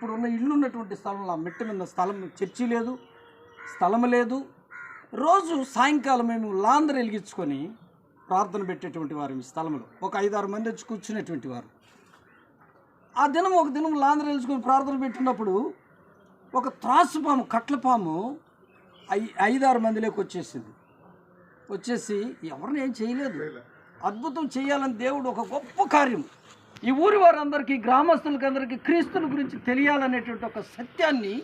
ఇప్పుడున్న ఇల్లు ఉన్నటువంటి స్థలంలో ఆ మెట్ట మీద స్థలం చర్చి లేదు స్థలం లేదు. రోజు సాయంకాలం మేము లాందరు వెలిగించుకొని ప్రార్థన పెట్టేటువంటి వారు ఈ స్థలంలో ఒక ఐదారు మంది వచ్చి కూర్చునేటువంటి వారు. ఆ దినం ఒక దినం లాందరు వెలుచుకొని ప్రార్థన పెట్టినప్పుడు ఒక త్రాసు త్రాసుపాము కట్లపాము ఐ ఐదారు మందిలోకి వచ్చేసింది. వచ్చేసి ఎవరిని ఏం చేయలేదు. అద్భుతం చేయాలని దేవుడు ఒక గొప్ప కార్యం ఈ ఊరి వారందరికీ గ్రామస్తులకి అందరికీ క్రీస్తుల గురించి తెలియాలనేటువంటి ఒక సత్యాన్ని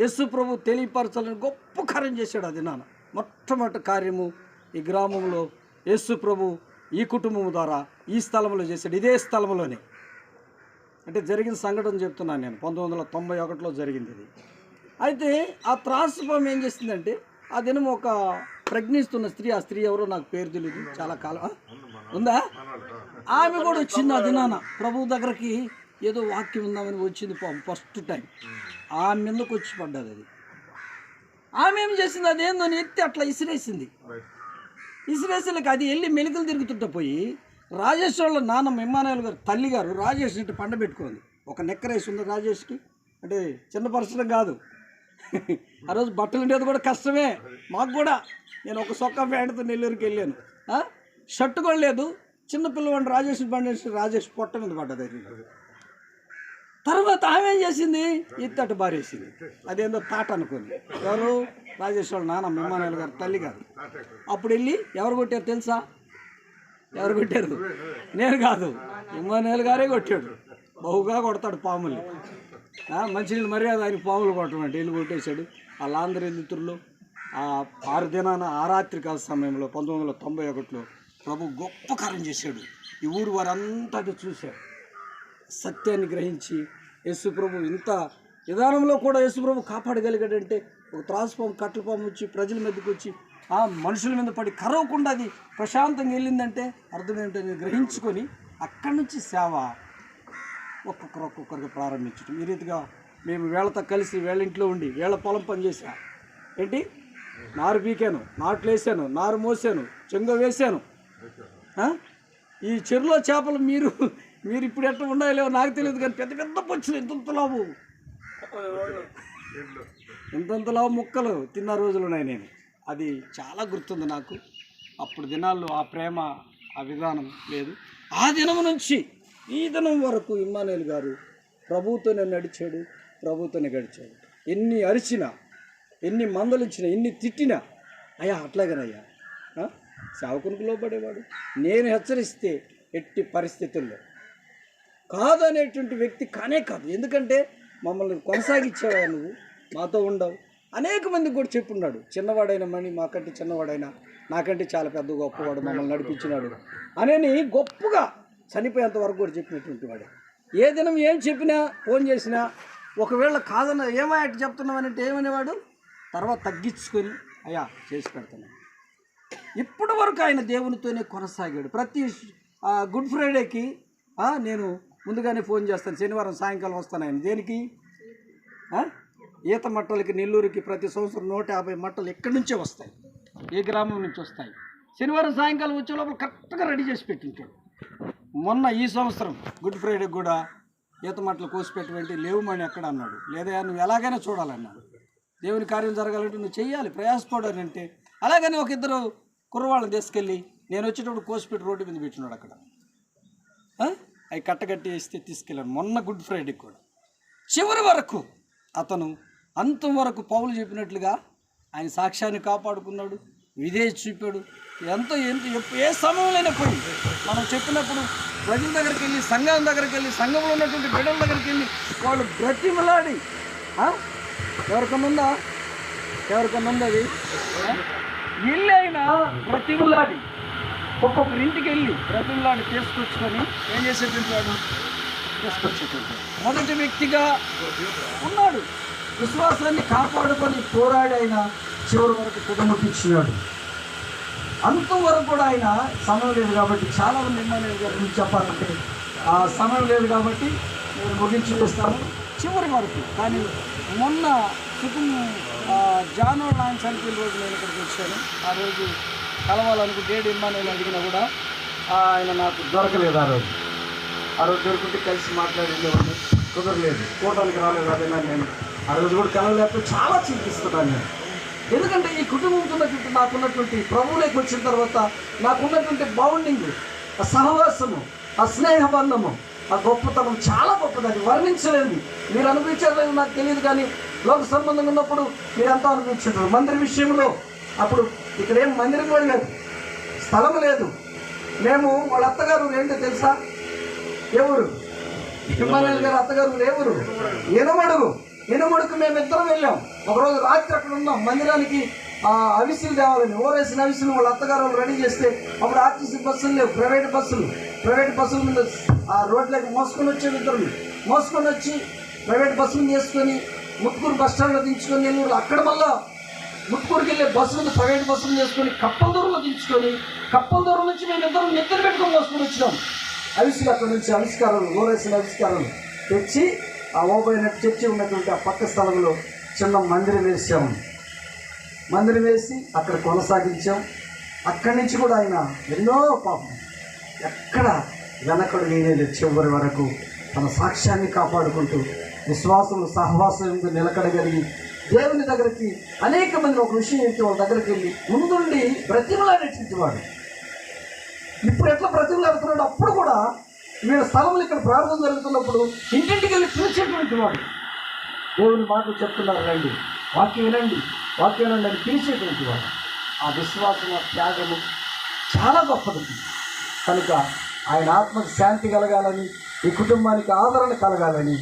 యేసు ప్రభు తెలియపరచాలని గొప్ప కార్యం చేశాడు అది నాన్న మొట్టమొదటి కార్యము ఈ గ్రామంలో యేసు ప్రభు ఈ కుటుంబం ద్వారా ఈ స్థలంలో చేశాడు. ఇదే స్థలంలోనే. అంటే జరిగిన సంఘటన చెప్తున్నాను నేను. పంతొమ్మిది వందల తొంభై ఒకటిలో జరిగింది ఇది. అయితే ఆ త్రాసుపం ఏం చేసిందంటే ఆ దినం ఒక ప్రజ్ఞిస్తున్న స్త్రీ ఆ స్త్రీ ఎవరో నాకు పేరు తెలియదు చాలా కాలం. ఉందా? ఆమె కూడా వచ్చింది ఆ దినాన ప్రభువు దగ్గరికి ఏదో వాక్యం ఉందామని వచ్చింది ఫస్ట్ టైం ఆమె మీదకి వచ్చి పడ్డది అది? ఆమె ఏం చేసింది? అదేందో అని ఎత్తి అట్లా ఇసిరేసింది. ఇసిరేసలకి అది వెళ్ళి మెలికలు తిరుగుతుంటే పోయి రాజేష్ వాళ్ళ నాన్న ఇమ్మానాయులు గారు తల్లి గారు రాజేష్ ఇంటి పండ పెట్టుకుంది. ఒక నెక్కరేసి ఉంది రాజేష్కి. అంటే చిన్న పరిశ్రమ కాదు. ఆ రోజు బట్టలు ఉండేది కూడా కష్టమే. మాకు కూడా నేను ఒక సొక్క ప్యాంటుతో నెల్లూరుకి వెళ్ళాను. షర్ట్ కూడా లేదు. చిన్న పిల్లవాడిని రాజేష్ బండి రాజేష్ పొట్ట మీద పడ్డది తర్వాత ఆమె ఏం చేసింది? ఇత్తటి బారేసింది అదేందో తాట అనుకుంది. ఎవరు? రాజేష్ వాళ్ళ నాన్న మిమ్మానాయులు గారు తల్లి గారు. అప్పుడు వెళ్ళి ఎవరు కొట్టారు తెలుసా? ఎవరు కొట్టారు? నేను కాదు. ఇమ్మానుయల్ గారే కొట్టాడు. బహుగా కొడతాడు పాములు మంచినీళ్ళు మర్యాద ఆయన పాములు కొట్టడం అంటే వెళ్ళి కొట్టేశాడు. వాళ్ళందరి లాందరి మిత్రులు ఆ ఆరు దినాన ఆ రాత్రి కాల సమయంలో పంతొమ్మిది వందల తొంభై ఒకటిలో ప్రభు గొప్ప కార్యం చేశాడు. ఈ ఊరు వారంతా అది చూశారు సత్యాన్ని గ్రహించి యేసుప్రభు ఇంత విధానంలో కూడా యేసుప్రభు కాపాడగలిగాడంటే ఒక త్రాసుపాము కట్లపాము వచ్చి ప్రజల మీదకి వచ్చి ఆ మనుషుల మీద పడి కరవకుండా అది ప్రశాంతంగా వెళ్ళిందంటే అర్థం ఏంటని గ్రహించుకొని అక్కడి నుంచి సేవ ఒక్కొక్కరు ఒక్కొక్కరికి ప్రారంభించడం. ఈ రీతిగా మేము వేళతో కలిసి వేళ ఇంట్లో ఉండి వేళ పొలం పనిచేసా ఏంటి? నారు పీకాను నాట్లు వేసాను నారు మోసాను చెంగ వేసాను ఈ చెరువులో చేపలు మీరు మీరు ఇప్పుడు ఎట్లా ఉండాలో నాకు తెలియదు కానీ పెద్ద పెద్ద పొచ్చులు ఇంతంత లావు. లావు ముక్కలు తిన్న రోజులు ఉన్నాయి నేను. అది చాలా గుర్తుంది నాకు. అప్పుడు దినాల్లో ఆ ప్రేమ ఆ విధానం లేదు. ఆ దినం నుంచి ఈ దినం వరకు ఇమ్మానేలు గారు ప్రభువుతోనే నడిచాడు ప్రభువుతోనే గడిచాడు. ఎన్ని అరిచినా ఎన్ని మందలించినా ఎన్ని తిట్టినా అయ్యా అట్లాగేనయ్యా. సేవకునికి లోబడేవాడు. నేను హెచ్చరిస్తే ఎట్టి పరిస్థితుల్లో. కాదు అనేటువంటి వ్యక్తి కానే కాదు. ఎందుకంటే మమ్మల్ని కొనసాగించేవా నువ్వు మాతో ఉండవు. అనేక మందికి కూడా చెప్పున్నాడు. చిన్నవాడైన మణి మాకంటే చిన్నవాడైనా నాకంటే చాలా పెద్ద గొప్పవాడు మమ్మల్ని నడిపించినాడు అనేని గొప్పగా చనిపోయేంత వరకు కూడా చెప్పినటువంటి వాడు. ఏ దినం ఏం చెప్పినా ఫోన్ చేసినా ఒకవేళ కాదన్న ఏమో చెప్తున్నావు అంటే ఏమనేవాడు? తర్వాత తగ్గించుకొని అయ్యా చేసి పెడతాను. ఇప్పటి వరకు ఆయన దేవునితోనే కొనసాగాడు. ప్రతి గుడ్ ఫ్రైడేకి నేను ముందుగానే ఫోన్ చేస్తాను. శనివారం సాయంకాలం వస్తాను ఆయన. దేనికి? ఈత మట్టలకి నెల్లూరుకి ప్రతి సంవత్సరం నూట యాభై మట్టలు ఎక్కడి నుంచే వస్తాయి? ఏ గ్రామం నుంచి వస్తాయి? శనివారం సాయంకాలం వచ్చే లోపల కరెక్ట్గా రెడీ చేసి పెట్టింటాడు మొన్న ఈ సంవత్సరం గుడ్ ఫ్రైడే కూడా ఈత మట్టలు కోసి పెట్టివంటి లేవుమని ఎక్కడ అన్నాడు. లేదా నువ్వు ఎలాగైనా చూడాలన్నాడు. దేవుని కార్యం జరగాలంటే నువ్వు చేయాలి ప్రయాసపడాలంటే. అలాగని ఒక ఇద్దరు కుర్రవాళ్ళని తీసుకెళ్ళి నేను వచ్చేటప్పుడు కోసిపెట్టి రోడ్డు మీద పెట్టినాడు అక్కడ. అవి కట్టగట్టి వేస్తే తీసుకెళ్ళాను. మొన్న గుడ్ ఫ్రైడే కూడా. చివరి వరకు అతను అంతం వరకు పౌలు చెప్పినట్లుగా ఆయన సాక్ష్యాన్ని కాపాడుకున్నాడు విధేయ చూపాడు. ఎంతో ఎంత ఏ సమయంలోనే పోయి మనం చెప్పినప్పుడు ప్రజల దగ్గరికి వెళ్ళి సంఘం దగ్గరికి వెళ్ళి సంఘంలో ఉన్నటువంటి బిడ్డల దగ్గరికి వెళ్ళి వాళ్ళు బ్రతిమలాడి ఆ? ఎవరికన్నా ఉందా ఎవరికన్నా అది? ఇల్లు అయినా ప్రతిమలాడి ఒక్కొక్కరి ఇంటికి వెళ్ళి ప్రతిమలాడి తీసుకొచ్చుకొని ఏం చేసేటువంటి వాడు? తీసుకొచ్చేటువంటి మొదటి వ్యక్తిగా ఉన్నాడు. విశ్వాసాన్ని కాపాడుకొని పోరాడి చివరి వరకు కుటుంబించినాడు అంతవరకు కూడా ఆయన సమయం లేదు కాబట్టి చాలా మంది ఎమ్మెల్యే గారి గురించి చెప్పాలంటే ఆ సమయం లేదు కాబట్టి నేను ముగించి వేస్తాను చివరి వరకు. కానీ మొన్న కుటుంబం జానో లాంచ్ చనిపోయిన రోజు నేను ఇక్కడికి వచ్చాను. ఆ రోజు కలవాలనుకు డేడ్ ఇమ్మానులు అడిగినా కూడా ఆయన నాకు దొరకలేదు ఆ రోజు. ఆ రోజు దొరుకుంటే కలిసి మాట్లాడేవాడిని కుదరలేదు. కూటానికి రాలేదు అదేనా నేను. ఆ రోజు కూడా కలవలేకపోతే చాలా చింతిస్తున్నాను నేను. ఎందుకంటే ఈ కుటుంబంతో ఉన్నటువంటి నాకున్నటువంటి ప్రభువులోకి వచ్చిన తర్వాత నాకున్నటువంటి బాండింగ్ ఆ సహవాసము ఆ స్నేహబంధము ఆ గొప్పతనం చాలా గొప్పదని వర్ణించలేదు మీరు అనుభవించలేదు నాకు తెలియదు కానీ లోక సంబంధంగా ఉన్నప్పుడు మీరంతా అనిపించారు మందిర విషయంలో అప్పుడు ఇక్కడ ఏం మందిరం కూడా లేదు. స్థలం లేదు. మేము వాళ్ళ అత్తగారు ఏంటో తెలుసా? ఎవరు హిమాలయాల గారు అత్తగారు ఎవరు ఎనమడుగు ఎనమడుగు మేము ఇద్దరం వెళ్ళాం. ఒకరోజు రాత్రి అక్కడ ఉన్నాం. మందిరానికి ఆ, అవిసెలు తేవాలని ఓరేసిన అవిసెలు వాళ్ళ అత్తగారు వాళ్ళు రెడీ చేస్తే అప్పుడు ఆర్టీసీ బస్సులు లేవు ప్రైవేట్ బస్సులు. ప్రైవేట్ బస్సుల మీద ఆ రోడ్లకు మోసుకొని వచ్చే ఇద్దరు. మోసుకొని వచ్చి ప్రైవేట్ బస్సులు చేసుకొని ముత్తుకూరు బస్ స్టాండ్లో దించుకొని నెల్లూరు అక్కడ మళ్ళా ముత్తుకూరుకి వెళ్ళే బస్సులు ప్రైవేట్ బస్సులు చేసుకొని కప్పల దూరంలో దించుకొని కప్పల దూరం నుంచి మేము ఇద్దరం నిద్ర పెట్టుకొని మోసుకొని వచ్చినాం. అవిసిలు అక్కడ నుంచి ఆవిష్కారాలు ఓరేసిన ఆవిష్కారాలు తెచ్చి ఆ ఓబైన చర్చి ఉన్నటువంటి ఆ పక్క స్థలంలో చిన్న మందిరం వేసాము మందిరం వేసి అక్కడ కొనసాగించాం. అక్కడి నుంచి కూడా ఆయన ఎన్నో పాపం ఎక్కడ వెనకడు వేయలేదు చివరి వరకు తన సాక్ష్యాన్ని కాపాడుకుంటూ విశ్వాసం సహవాసం నిలకడగలిగి దేవుని దగ్గరికి అనేక మంది ఒక విషయం ఏంటి వాళ్ళ దగ్గరికి వెళ్ళి ముందుండి బ్రతిమలాడేటువంటి వాడు ఇప్పుడు ఎట్లా బ్రతిమలాడుతున్నాడు అప్పుడు కూడా వీళ్ళ స్థలంలో ఇక్కడ ప్రార్థన జరుగుతున్నప్పుడు ఇంటింటికి వెళ్ళి పిలిచేటువంటి వాడు. దేవుని మాటలు చెప్తున్నారు రండి. వాక్యం వినండి. వాక్యం వినండి అని పిలిచేటువంటి వాడు. ఆ విశ్వాసం ఆ త్యాగము చాలా గొప్పది. కనుక ఆయన ఆత్మకు శాంతి కలగాలని ఈ కుటుంబానికి ఆదరణ కలగాలని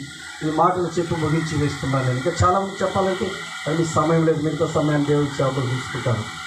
ఈ మాటలు చెప్పి ముగించి వేస్తున్నాను. ఇంకా చాలా మంది చెప్పాలంటే అది సమయం లేదు. మిగతా సమయాన్ని దేవుడికి సేవకులు